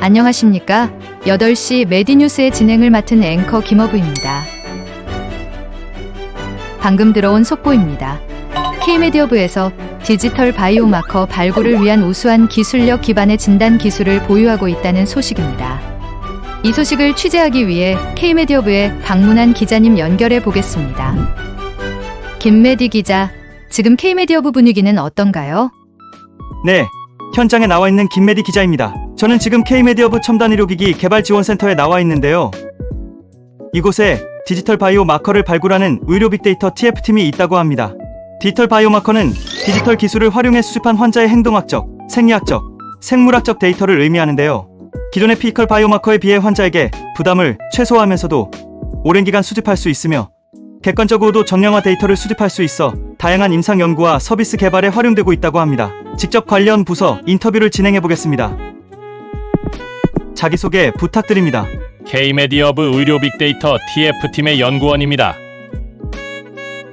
안녕하십니까? 8시 메디뉴스의 진행을 맡은 앵커 김어부입니다. 방금 들어온 속보입니다. K메디어부에서 디지털 바이오마커 발굴을 위한 우수한 기술력 기반의 진단 기술을 보유하고 있다는 소식입니다. 이 소식을 취재하기 위해 K메디어부에 방문한 기자님 연결해 보겠습니다. 김메디 기자, 지금 K메디어부 분위기는 어떤가요? 네, 현장에 나와 있는 김메디 기자입니다. 저는 지금 K메디어부 첨단 의료기기 개발 지원센터에 나와 있는데요. 이곳에 디지털 바이오 마커를 발굴하는 의료 빅데이터 TF팀이 있다고 합니다. 디지털 바이오 마커는 디지털 기술을 활용해 수집한 환자의 행동학적, 생리학적, 생물학적 데이터를 의미하는데요. 기존의 피지컬 바이오 마커에 비해 환자에게 부담을 최소화하면서도 오랜 기간 수집할 수 있으며 객관적으로도 정량화 데이터를 수집할 수 있어 다양한 임상 연구와 서비스 개발에 활용되고 있다고 합니다. 직접 관련 부서 인터뷰를 진행해 보겠습니다. 자기소개 부탁드립니다. K메디어브 의료 빅데이터 TF팀의 연구원입니다.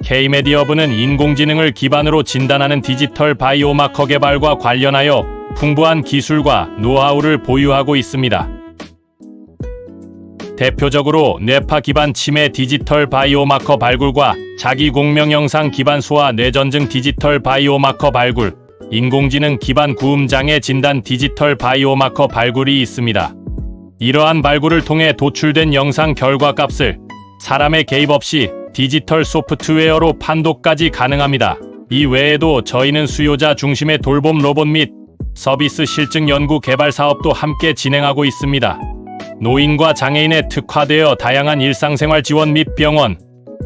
K메디어브는 인공지능을 기반으로 진단하는 디지털 바이오마커 개발과 관련하여 풍부한 기술과 노하우를 보유하고 있습니다. 대표적으로 뇌파 기반 치매 디지털 바이오마커 발굴과 자기 공명 영상 기반 소아 뇌전증 디지털 바이오마커 발굴, 인공지능 기반 구음 장애 진단 디지털 바이오마커 발굴이 있습니다. 이러한 발굴을 통해 도출된 영상 결과 값을 사람의 개입 없이 디지털 소프트웨어로 판독까지 가능합니다. 이 외에도 저희는 수요자 중심의 돌봄 로봇 및 서비스 실증 연구 개발 사업도 함께 진행하고 있습니다. 노인과 장애인에 특화되어 다양한 일상생활 지원 및 병원,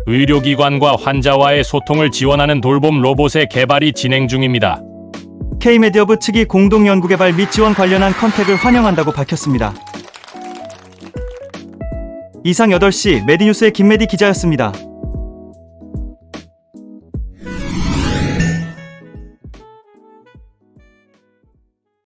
의료기관과 환자와의 소통을 지원하는 돌봄 로봇의 개발이 진행 중입니다. K메디어부 측이 공동 연구 개발 및 지원 관련한 컨택을 환영한다고 밝혔습니다. 이상 8시 메디뉴스의 김메디 기자였습니다.